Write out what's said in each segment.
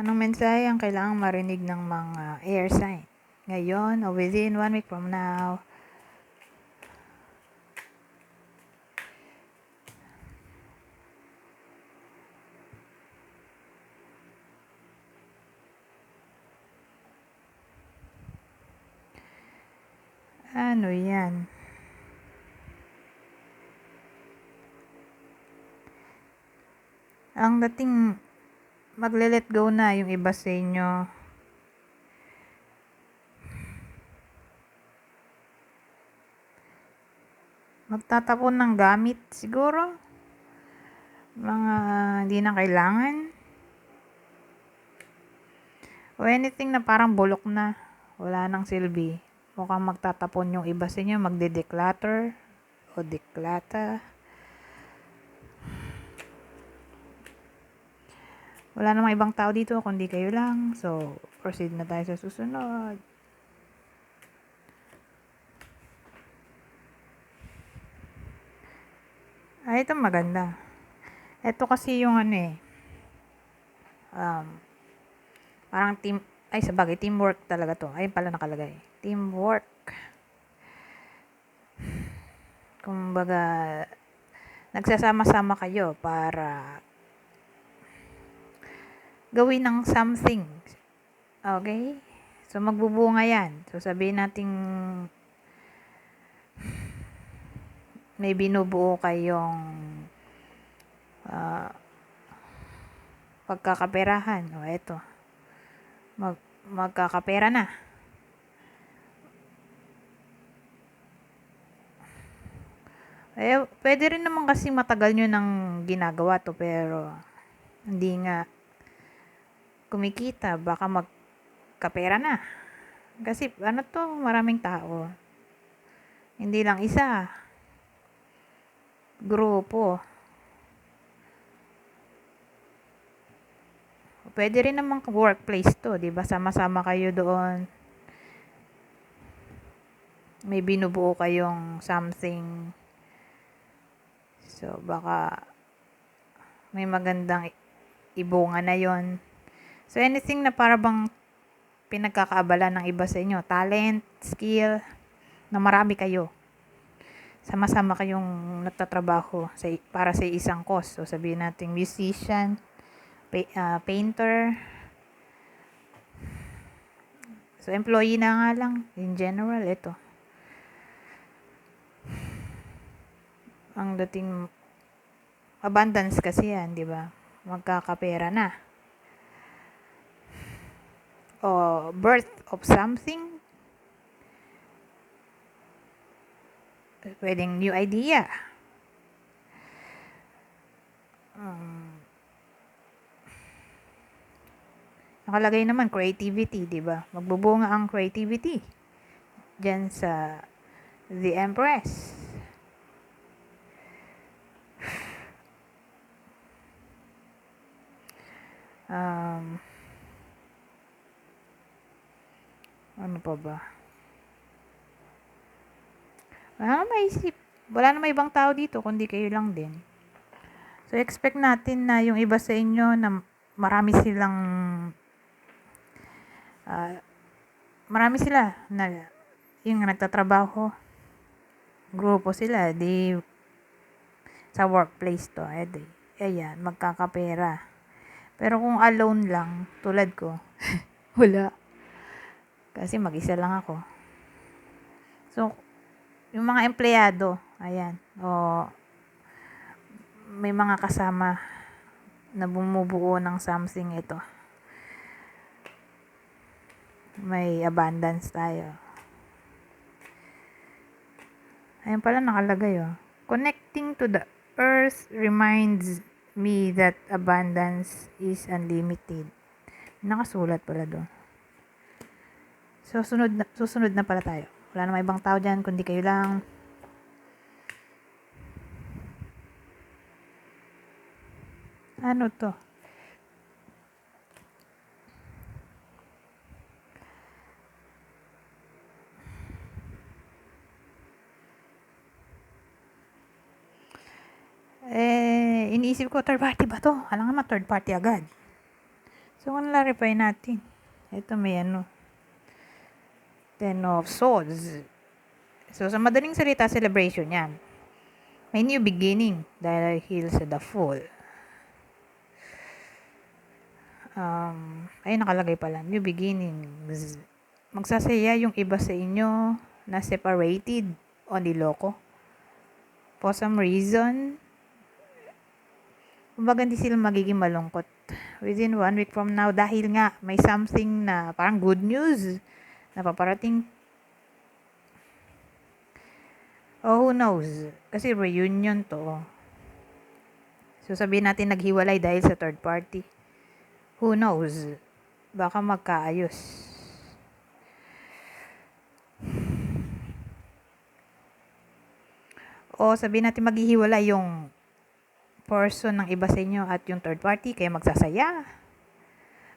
Anong mensahe ang kailangang marinig ng mga air sign? Ngayon o within one week from now. Ano yan? Ang dating magle-let go na yung iba sa inyo. Magtatapon ng gamit siguro. Mga hindi na kailangan. O anything na parang bulok na. Wala nang silbi. Mukhang magtatapon yung iba sa inyo. Magde-declutter o declata. Wala namang ibang tao dito kundi kayo lang. So, proceed na tayo sa susunod. Ah, ito maganda. Ito kasi yung ano eh. Um, parang team, ay sabagay, teamwork talaga to. Ayun pala nakalagay. Teamwork. Kumbaga, nagsasama-sama kayo para gawin ng something. Okay? So, magbubunga yan. So, sabihin nating may binubuo kayong uh, pagkakaperahan. O, eto. Mag, magkakapera na. Eh, pwede rin naman kasi matagal nyo nang ginagawa to, pero hindi nga kumikita, baka magkapera na. Kasi ano to, maraming tao. Hindi lang isa. Grupo. Pwede rin naman workplace to, 'di ba? Sama-sama kayo doon. May binubuo kayong something. So baka may magandang ibunga na 'yon. So, anything na para bang pinagkakaabala ng iba sa inyo, talent, skill, na marami kayo. Sama-sama kayong nagtatrabaho sa, para sa isang cause. So, sabihin natin musician, pa, uh, painter. So, employee na nga lang. In general, ito. Ang dating abundance kasi yan, di ba? Magkakapera na or birth of something. Pwedeng new idea. Um, nakalagay naman creativity, di ba? Magbubunga ang creativity diyan sa The Empress. Um, Ano pa ba? Wala na maisip. Wala na may ibang tao dito, kundi kayo lang din. So, expect natin na yung iba sa inyo na marami silang uh, marami sila na yung nagtatrabaho grupo sila di sa workplace to eh di, ayan magkakapera pero kung alone lang tulad ko wala kasi mag-isa lang ako. So, yung mga empleyado, ayan, o may mga kasama na bumubuo ng something ito. May abundance tayo. Ayan pala nakalagay oh. Connecting to the earth reminds me that abundance is unlimited. Nakasulat pala doon. So, sunod na, susunod na pala tayo. Wala namang ibang tao dyan, kundi kayo lang. Ano to? Eh, iniisip ko, third party ba to? Alam nga third party agad. So, kung clarify natin, ito may ano, Ten of Swords. So, sa madaling salita, celebration yan. May new beginning dahil sa the Fool. Um, ay, nakalagay pala, new beginnings. Magsasaya yung iba sa inyo na separated o niloko. For some reason, kumbaga hindi sila magiging malungkot within one week from now dahil nga may something na parang good news na paparating. Oh, who knows? Kasi reunion to. So, sabihin natin naghiwalay dahil sa third party. Who knows? Baka magkaayos. O sabihin natin maghihiwalay yung person ng iba sa inyo at yung third party kaya magsasaya.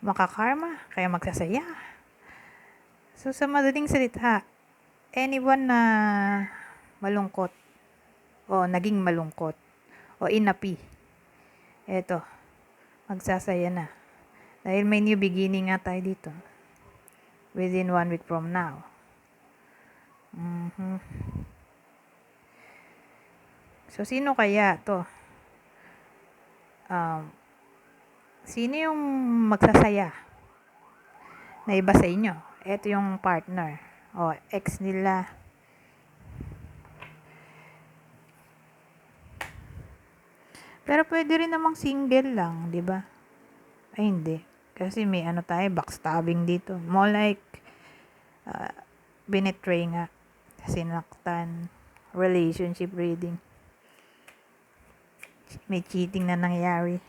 Makakarma kaya magsasaya. So sa madaling salita, anyone na malungkot o naging malungkot o inapi, eto, magsasaya na. Dahil may new beginning nga tayo dito. Within one week from now. Mhm. So, sino kaya to? Um, sino yung magsasaya na iba sa inyo? Ito yung partner o ex nila. Pero pwede rin namang single lang, di ba? Ay, hindi. Kasi may ano tayo, backstabbing dito. More like, uh, binetray nga. Sinaktan. Relationship reading may cheating na nangyayari.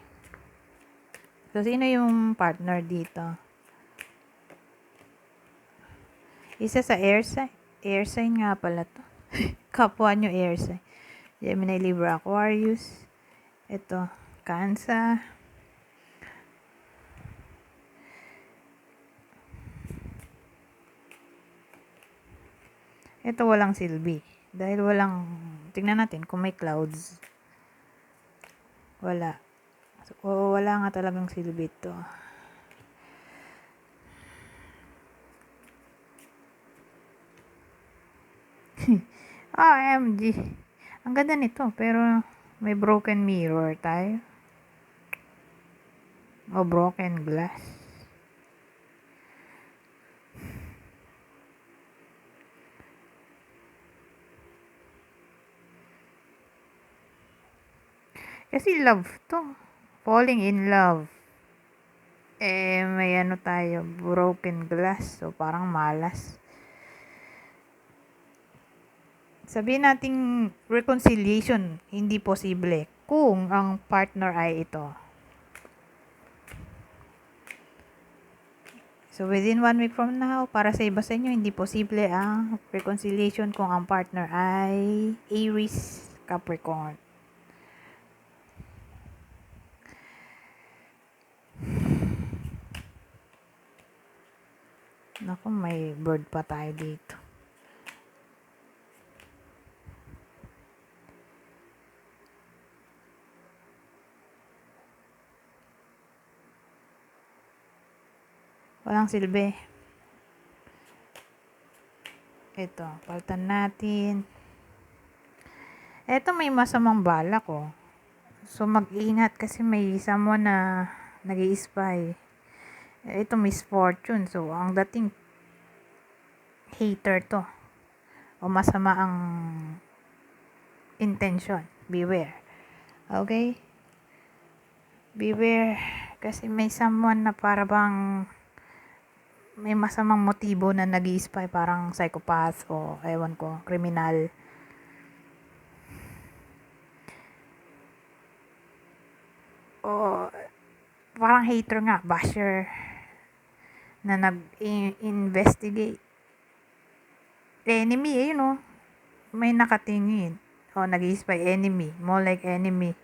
So, sino yung partner dito? Isa sa air sign. Air sign nga pala to. Kapwa nyo air sign. Gemini, Libra, Aquarius. Ito, Cancer. Ito walang silbi. Dahil walang, tingnan natin kung may clouds. Wala. So, wala nga talagang silbi to. OMG. Ang ganda nito, pero may broken mirror tayo. O broken glass. Kasi love to. Falling in love. Eh, may ano tayo, broken glass. So, parang malas. Sabihin nating reconciliation, hindi posible kung ang partner ay ito. So, within one week from now, para sa iba sa inyo, hindi posible ang reconciliation kung ang partner ay Aries Capricorn. Naku, may bird pa tayo dito. Walang silbi. Ito, palitan natin. Ito may masamang balak oh. So mag-ingat kasi may someone na nag-i-spy. Ito misfortune. So ang dating hater to. O masama ang intention. Beware. Okay? Beware. Kasi may someone na para bang may masamang motibo na nag spy parang psychopath o ewan ko, kriminal. O parang hater nga, basher na nag-investigate. Enemy, eh, you know, may nakatingin. O nag spy enemy, more like enemy.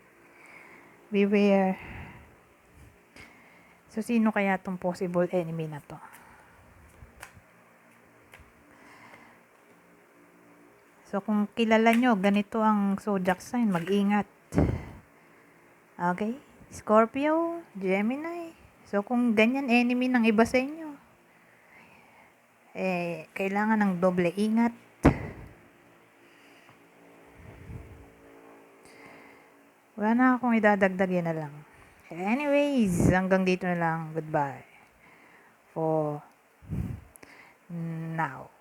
Beware. So, sino kaya tong possible enemy na to? So, kung kilala nyo, ganito ang zodiac sign, mag-ingat. Okay? Scorpio, Gemini, So, kung ganyan enemy ng iba sa inyo, eh, kailangan ng doble ingat. Wala na akong idadagdag yun na lang. Anyways, hanggang dito na lang. Goodbye. For now.